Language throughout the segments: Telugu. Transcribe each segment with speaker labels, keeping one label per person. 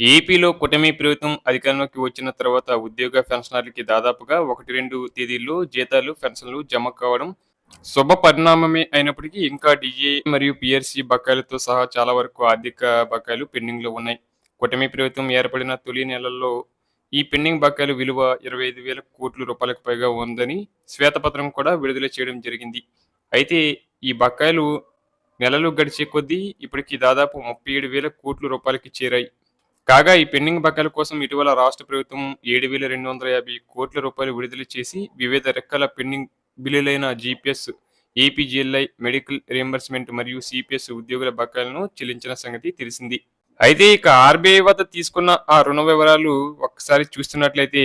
Speaker 1: ఏపీలో కూటమి ప్రభుత్వం అధికారంలోకి వచ్చిన తర్వాత ఉద్యోగ పెన్షనర్లకి దాదాపుగా ఒకటి రెండు తేదీల్లో జీతాలు పెన్షన్లు జమ కావడం శుభ పరిణామమే అయినప్పటికీ ఇంకా డిఏ మరియు పిఆర్సీ బకాయిలతో సహా చాలా వరకు ఆర్థిక బకాయిలు పెండింగ్లో ఉన్నాయి. కూటమి ప్రభుత్వం ఏర్పడిన తొలి నెలల్లో ఈ పెండింగ్ బకాయిల విలువ ఇరవై ఐదు వేల కోట్ల రూపాయలకు పైగా ఉందని శ్వేతపత్రం కూడా విడుదల చేయడం జరిగింది. అయితే ఈ బకాయిలు నెలలు గడిచే కొద్దీ ఇప్పటికి దాదాపు ముప్పై ఏడు వేల కోట్ల రూపాయలకి చేరాయి. కాగా ఈ పెండింగ్ బకాయిల కోసం ఇటీవల రాష్ట్ర ప్రభుత్వం ఏడు వేల రెండు వందల యాభై కోట్ల రూపాయలు విడుదల చేసి వివిధ రకాల పెండింగ్ బిల్లులైన జీపీఎస్ ఏపీజీఎల్ఐ మెడికల్ రియంబర్స్మెంట్ మరియు సిపిఎస్ ఉద్యోగుల బకాయిలను చెల్లించిన సంగతి తెలిసింది. అయితే ఇక ఆర్బీఐ వద్ద తీసుకున్న ఆ రుణ వివరాలు ఒక్కసారి చూస్తున్నట్లయితే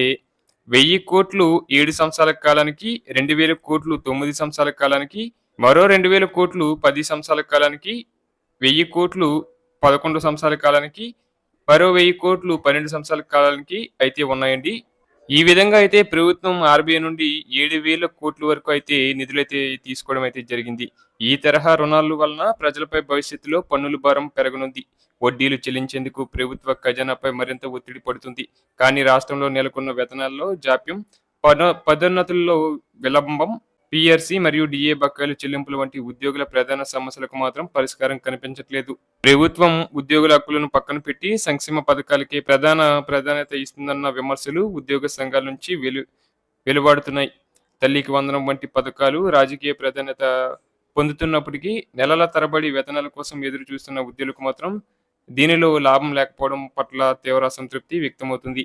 Speaker 1: వెయ్యి కోట్లు ఏడు సంవత్సరాల కాలానికి రెండు వేల కోట్లు తొమ్మిది సంవత్సరాల కాలానికి మరో రెండు వేల కోట్లు పది సంవత్సరాల కాలానికి వెయ్యి కోట్లు పదకొండు సంవత్సరాల కాలానికి మరో వెయ్యి కోట్లు పన్నెండు సంవత్సరాల కాలానికి అయితే ఉన్నాయండి. ఈ విధంగా అయితే ప్రభుత్వం ఆర్బీఐ నుండి ఏడు వేల కోట్ల వరకు అయితే నిధులైతే తీసుకోవడం అయితే జరిగింది. ఈ తరహా రుణాల వలన ప్రజలపై భవిష్యత్తులో పన్నుల భారం పెరగనుంది. వడ్డీలు చెల్లించేందుకు ప్రభుత్వ ఖజానాపై మరింత ఒత్తిడి పడుతుంది. కానీ రాష్ట్రంలో నెలకొన్న వేతనాల్లో జాప్యం పద పదోన్నతుల్లో విలంబం పిఆర్సీ మరియు డిఏ బకాయిలు చెల్లింపుల వంటి ఉద్యోగుల ప్రధాన సమస్యలకు మాత్రం పరిష్కారం కనిపించట్లేదు. ప్రభుత్వం ఉద్యోగుల హక్కులను పక్కన పెట్టి సంక్షేమ పథకాలకే ప్రధాన ప్రాధాన్యత ఇస్తుందన్న విమర్శలు ఉద్యోగ సంఘాల నుంచి వెలు వెలువడుతున్నాయి. తల్లికి వందనం వంటి పథకాలు రాజకీయ ప్రాధాన్యత పొందుతున్నప్పటికీ నెలల తరబడి వేతనాల కోసం ఎదురు చూస్తున్న ఉద్యోగులకు మాత్రం దీనిలో లాభం లేకపోవడం పట్ల తీవ్ర అసంతృప్తి వ్యక్తమవుతుంది.